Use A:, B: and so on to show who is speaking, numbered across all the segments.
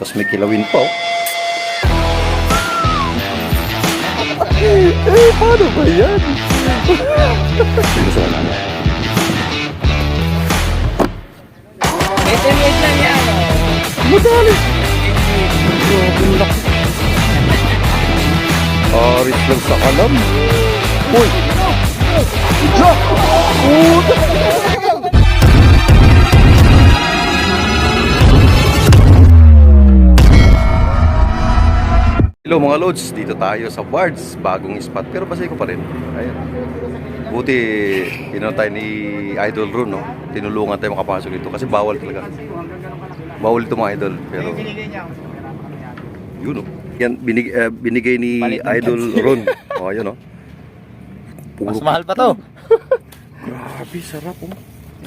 A: Tapos may kilawin pa, oh. eh, paano ba yan? Gusto ko na.
B: SMS lang yan.
A: Madali. Aris lang sa kalam. Uy! Ja! Puta! Mga lods, dito tayo sa Bards, bagong spot pero basay ko pa rin. Ayun. Buti inano tayo ni Idol Ron, no? Tinulungan tayo makapasok dito kasi bawal talaga. Bawal ito mga idol, pero yun, no? Yan binig, eh, binigay ni Idol Ron. Oh, yun, no?
B: Mas mahal pa to.
A: Grabe, sarap, oh.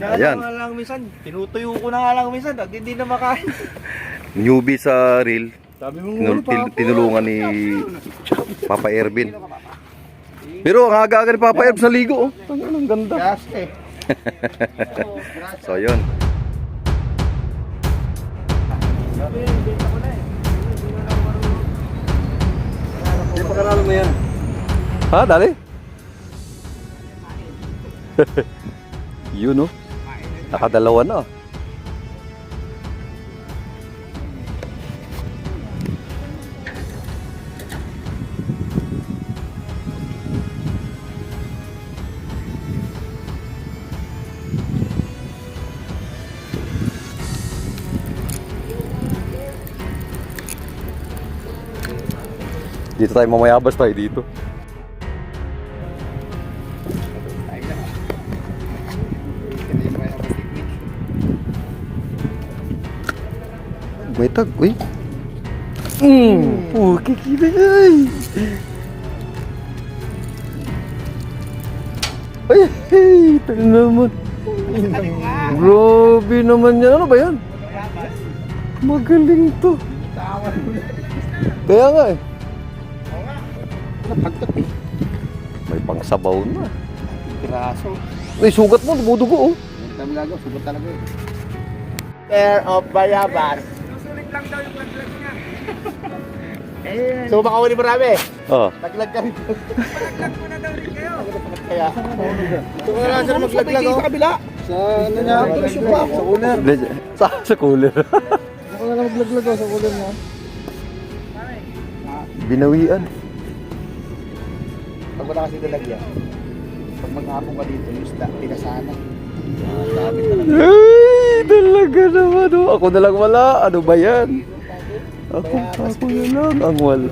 B: Ayan.
A: Ayan.
B: nga lang minsan, tinutuyo ko na nga lang minsan, hindi na makain.
A: Newbie sa reel, tinul- tin- tinulungan ni Papa Ervin. Pero ang aga-aga ni Papa Ervin sa ligo, oh. Ang ganda. So, yun.
B: Hindi pa mo yan.
A: Ha, dali? Yun, oh. Nakadalawa na. oh. Dito tayo mamayabas tayo dito. May tag, uy. Mm, puki kita ay. Ay, hey, tayo naman. Grabe naman yan. Ano ba yan? Magaling to. Kaya nga eh. May pangsabaw na.
B: Piraso.
A: May sugat mo, dumudugo oh.
B: Yung kami lagaw, sugot talaga eh. Pair of bayabas. Susulit lang daw yung laglag niya. eh, so baka huli marami.
A: Oh.
B: Laglag ka rin. Laglag mo na daw rin kayo. Kaya. Ito na sir maglaglag oh. Sa kabila. Sa ano niya? Sa cooler.
A: Sa, sa cooler.
B: Ako na lang maglaglag oh, sa cooler mo.
A: Binawian.
B: Pag wala kasi dalagyan. Pag maghapon ka dito, yung isda, pinasana. Ah, dami talaga.
A: Ay, talaga naman oh. Ako na lang wala. Ano ba yan? Ako, ako na lang ang wala.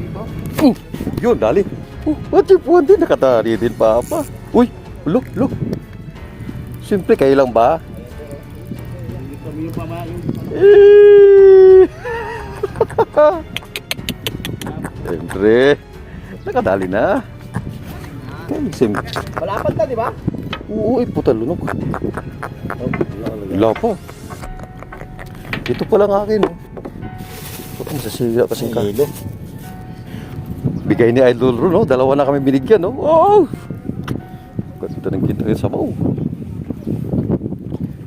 A: Uh, yun, dali. Uh, what if one din? Nakatari din, Papa. Uy, look, look. Siyempre, kayo lang ba? Siyempre. Nakadali na. Sim.
B: Malapad na, di ba?
A: Oo, eh, puta lunok. Wala pa. Ito pa lang akin, oh. Puta, masasira kasi ka. Bigay ni Idol Ron, oh. Dalawa na kami binigyan, oh. Wow! Ganda ng kita rin sa mau.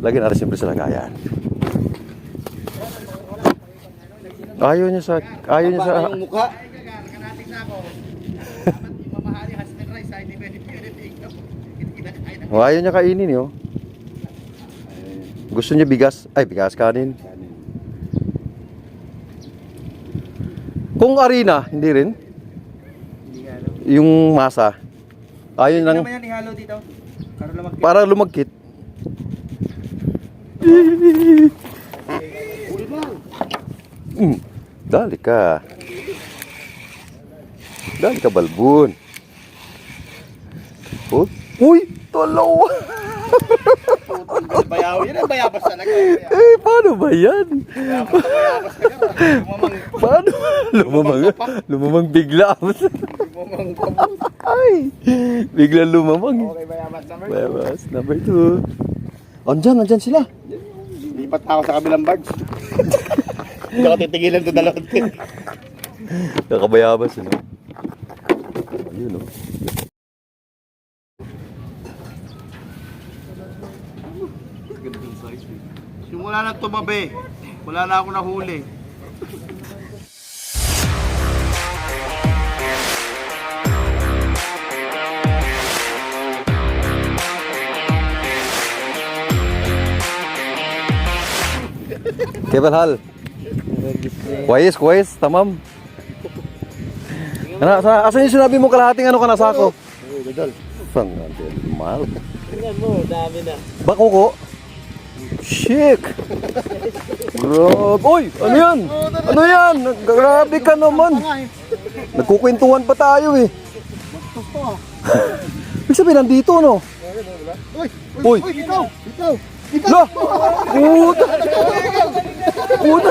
A: Lagi na rin siyempre sa lagayan. Ayaw niya sa... Ayaw niya sa...
B: Yung mukha.
A: Oh, ayaw niya kainin, oh. Gusto niya bigas. Ay, bigas kanin. Kung arena, hindi rin. Yung masa. Ayaw
B: Hindi
A: lang
B: naman yan ihalo dito. Para lamag
A: para lumagkit. Mm, dali ka. Dali ka, balbun. Oh, uy, tolo.
B: Bayaw. Yan ang bayabas talaga.
A: Eh, paano ba yan?
B: Bayabas talaga. Lumamang,
A: Paano? Lumamang, lumamang bigla.
B: lumamang.
A: Ay, bigla lumamang.
B: Okay, bayabas number
A: Bayabas, number two. Andyan, andyan sila.
B: Lipat na ako sa kabilang bags. Hindi ako titigilan to dalawa.
A: Nakabayabas, ano? Ayun, oh.
B: Yung wala na tumabi, wala na ako nahuli.
A: केवल हाल Kuwais, kuwais, tamam. Ano, sa, asan yung sinabi mo kalahating ano ka na sako? Gadol. Sangan, mahal.
B: Tingnan mo, dami na.
A: Bakuko? Ko? Shik! Grabe! Uy! Ano yan? Ano yan? Grabe ka naman! Nagkukwentuhan pa tayo eh. Ibig sabihin, nandito no?
B: Uy!
A: Uy!
B: Ikaw! Ikaw!
A: La! Puta! Puta!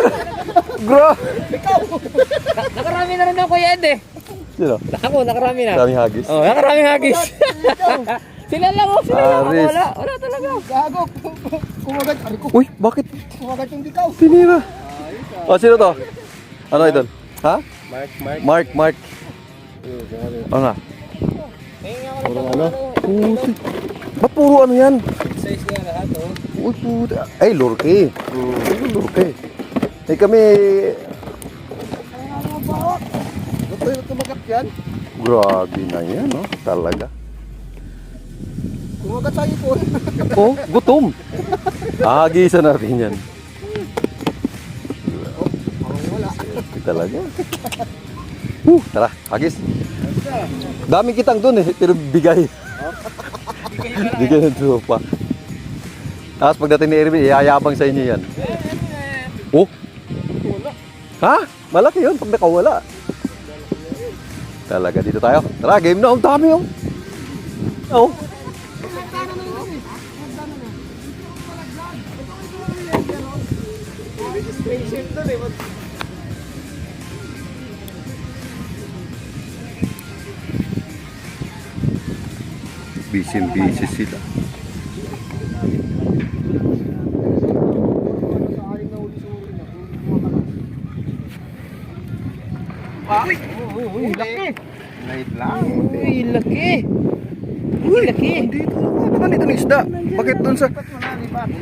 A: Grabe!
C: Nakarami na rin ako Ed eh.
A: Sino?
C: Ako, nakarami na.
A: Daming hagis.
C: Oh, nakarami hagis. Sila lang oh, sila lang.
A: Aris.
C: wala, wala talaga.
B: Gago! Kumagat! Ari ko!
A: Uy, bakit?
B: Kumagat yung ikaw!
A: Tinira. Oh, sino to? Ano idol? Ha?
B: Mark, Mark.
A: Mark, Mark. Ano na?
B: Puro ano?
A: Puti. Ba't puro ano yan?
C: Size nga lahat oh.
A: Uy, puti. Ay, lurke. Ay, lurke. Eh kami,
B: Ba't tayo kumagat yan?
A: grabe na yan, no? Talaga.
B: Kumagat sa ipon.
A: Oh, gutom. Ahagisan natin yan. Talaga. Uh, tara, hagis. Daming kitang dun eh, pero bigay. bigay ng tropa. Tapos pagdating ni Erwin, iyayabang sa inyo yan. Oh? Ha? Malaki yun pag nakawala. Talaga, dito tayo. Tara, game na. Ang dami oh. Oh. Busy-busy sila.
C: Uy, laki.
B: Light lang.
C: Uy, laki. Uy, laki.
A: Dito, ano ba nito ng isda? Bakit dun sa...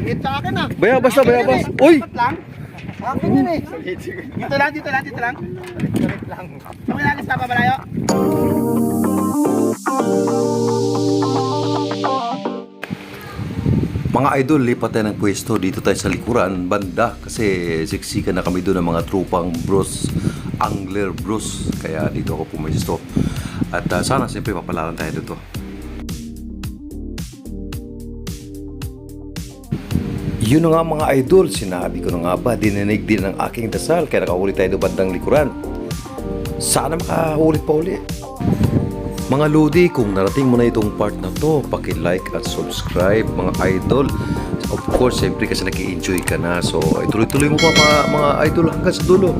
B: Hit sa akin ah.
A: Bayabas na, bayabas. Uy!
B: Dapat lang. Akin yun eh. Dito lang, dito lang, dito lang. Balik lang. Okay lang, isa pa malayo.
A: Mga idol, lipat tayo ng pwesto dito tayo sa likuran, banda. Kasi siksikan na kami doon ng mga trupang bros, angler bros. Kaya dito ako pumesto. At ah, sana siyempre mapalaran tayo dito. Yun na nga mga idol, sinabi ko na nga ba, dininig din ng aking dasal. Kaya nakahuli tayo bandang likuran. Sana makahuli pa uli. Mga Lodi, kung narating mo na itong part na to, paki-like at subscribe mga idol. Of course, siyempre kasi nag enjoy ka na. So, ay tuloy-tuloy mo pa mga, mga idol hanggang sa dulo.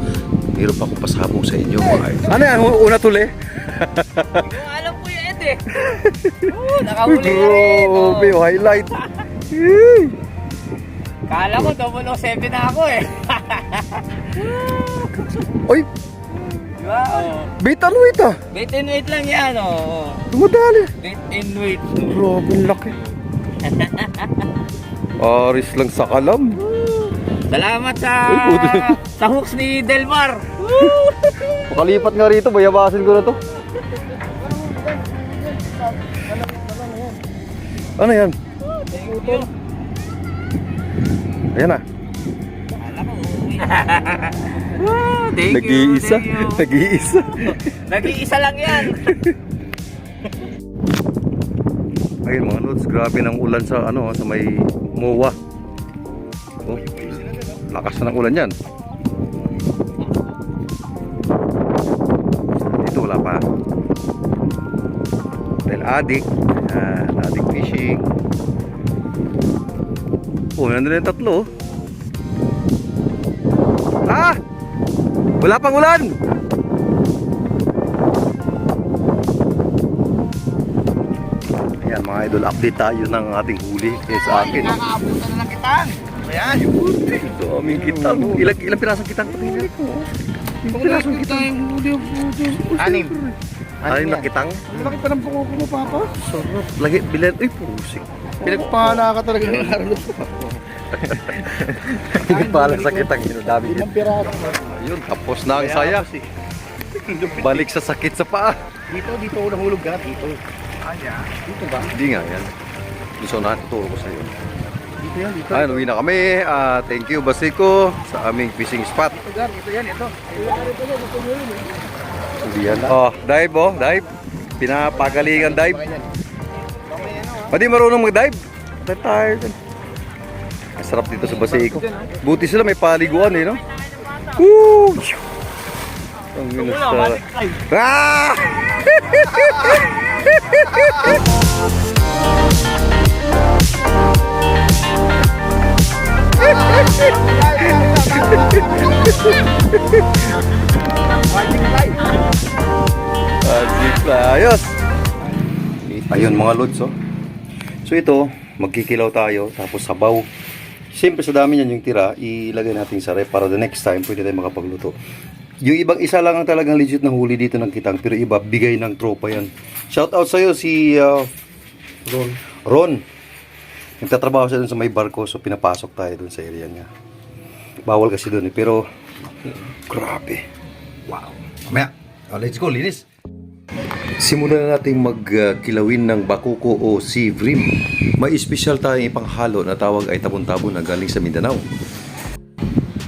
A: Meron pa akong pasabong sa inyo mga idol. Ano yan? Una tuli?
C: Alam ko yung Ed eh. Oo, nakahuli na rin. oh.
A: Highlight.
C: Kala ko 007 na ako eh.
A: Oy,
C: Di ba? Oh.
A: bait ano ito?
C: Bait and wait lang yan oh.
A: Dumadali.
C: Bait and wait.
A: Grabe, ang laki. Aris lang sa kalam.
C: Salamat sa sa hooks ni Delmar.
A: Makalipat nga rito, bayabasin ko na to. Ano yan? Ayan na.
C: Thank you,
A: Nag-iisa.
C: thank you.
A: Nag-iisa.
C: Nag-iisa lang yan.
A: Ayun mga lods, grabe ng ulan sa ano sa may MOA. Oh, lakas na ng ulan yan. Dito wala pa. Dahil adik, yan, adik fishing. Oh, nandun na yung tatlo. Ah! Wala pang ulan! Ayan mga idol, update tayo ng ating huli kaya sa akin.
B: Nakakaabutan na lang kita. Ayan.
A: Ayun, daming kitang. Ilang, ilang pirasong kitang patingin ko. Ilang pirasong kitang.
B: Anim.
A: Anim na kitang.
B: Laki pa ng buko mo, Papa.
A: Sarap. Lagi, bilan. Uy, pusik.
B: Pinagpala ka talaga ng araw.
A: Higit pala sakit ang dami
B: Limang piraso.
A: Yun, tapos na ang saya. Balik sa sakit sa paa.
B: Dito, dito ako nahulog ka. Dito. Dito ba?
A: Hindi nga yan. Gusto na tuturo ko sa iyo.
B: Dito yan, dito.
A: Ayun, uwi na kami. Ah, thank you, Basiko, sa aming fishing spot.
B: Ito, Gar. Ito yan, ito.
A: Hindi yan. Oh, dive oh, dive. Pinapagalingan dive. Pwede marunong mag-dive. Retired. Ang sarap dito sa Basiko. Buti sila may paliguan eh, no? Woo! Ang minasara. Ah! Ayos. Ayun mga lods oh. So ito, magkikilaw tayo tapos sabaw. Siyempre sa dami niyan yung tira, ilagay natin sa rep para the next time pwede tayo makapagluto. Yung ibang isa lang ang talagang legit na huli dito ng kitang pero iba bigay ng tropa yan. Shout out sa'yo si uh, Ron. Ron. Nagtatrabaho siya dun sa may barko so pinapasok tayo dun sa area niya. Bawal kasi dun eh pero grabe. Wow. Mamaya, oh, let's go, linis. Simulan na nating magkilawin ng bakuko o sea bream. May espesyal tayong ipanghalo na tawag ay tabon-tabon na galing sa Mindanao.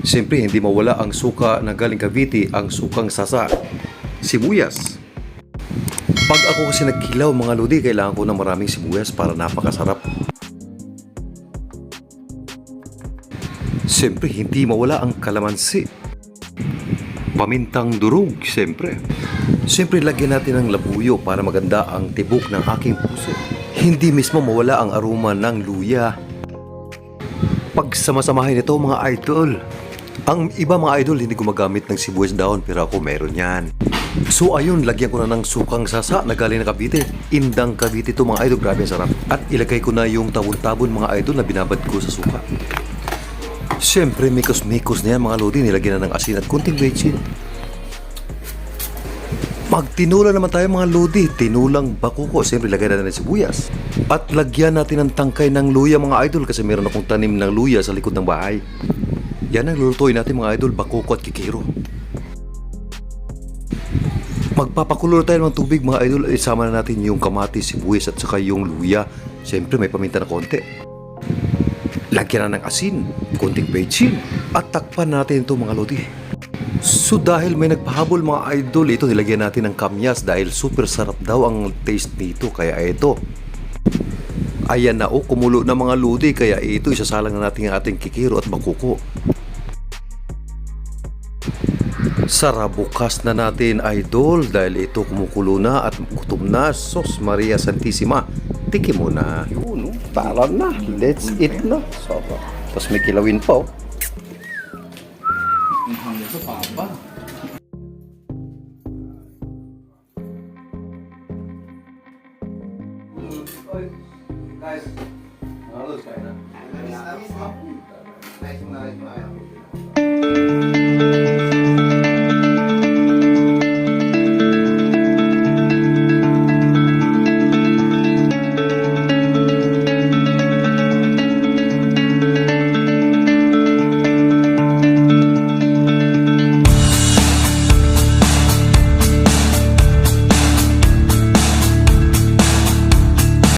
A: Siyempre, hindi mawala ang suka na galing Cavite, ang sukang sasa, sibuyas. Pag ako kasi nagkilaw mga lodi, kailangan ko ng maraming sibuyas para napakasarap. Siyempre, hindi mawala ang kalamansi. Pamintang durog, siyempre. Siyempre, lagyan natin ng labuyo para maganda ang tibok ng aking puso. Hindi mismo mawala ang aroma ng luya. Pagsamasamahin ito mga idol. Ang iba mga idol hindi gumagamit ng sibuyas daon pero ako meron yan. So ayun, lagyan ko na ng sukang sasa na galing na Cavite. Indang Cavite to mga idol, grabe sarap. At ilagay ko na yung tabon-tabon mga idol na binabad ko sa suka. Siyempre, mikos-mikos na yan mga lodi. Nilagyan na ng asin at kunting bechin. Magtinula naman tayo mga lodi. Tinulang bakuko. Siyempre, lagyan natin ng sibuyas. At lagyan natin ng tangkay ng luya mga idol kasi meron akong tanim ng luya sa likod ng bahay. Yan ang lulutuin natin mga idol, bakuko at kikiro. Magpapakulo tayo ng tubig mga idol. Isama na natin yung kamatis, sibuyas at saka yung luya. Siyempre, may paminta na konti. Lagyan na ng asin, konting bechin, at takpan natin ito mga lodi. So dahil may nagpahabol mga idol, ito nilagyan natin ng kamyas dahil super sarap daw ang taste nito. Kaya ito. Ayan na oh, kumulo na mga lodi. Kaya ito, isasalang na natin ang ating kikiro at bakuko. Sarabukas na natin idol dahil ito kumukulo na at gutom na. Sos Maria Santissima. Tikim mo na. Yun, oh. tara na. Let's eat na. Sarap. Tapos may kilawin pa oh. Guys, kain na.